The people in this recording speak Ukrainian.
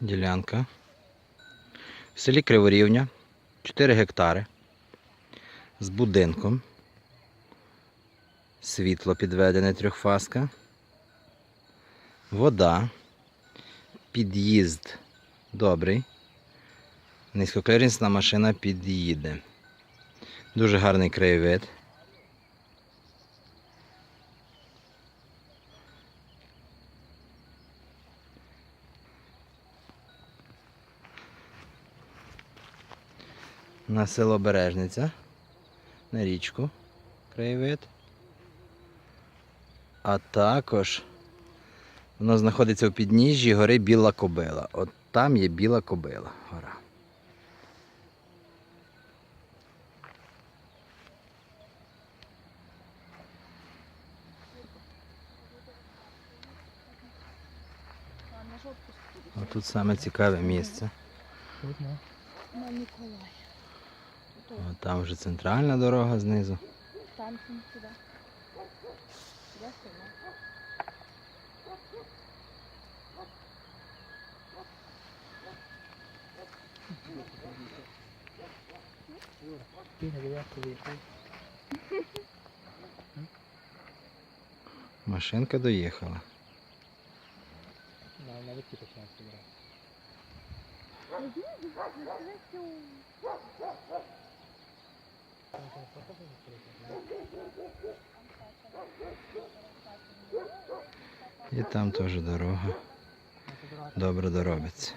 ділянка. В селі Криворівня 4 гектари з будинком. Світло підведене трьохфаска. Вода. Під'їзд добрий. Низькокліренсна машина під'їде. Дуже гарний краєвид. На село Бережниця, на річку краєвид. А також воно знаходиться у підніжжі гори Біла Кобила. От там є Біла Кобила гора. А тут саме цікаве місце. На Миколая. От там вже центральна дорога знизу. Там там сюди. Сюди сюди. Машинка доїхала. І там теж дорога. Добре доробиться.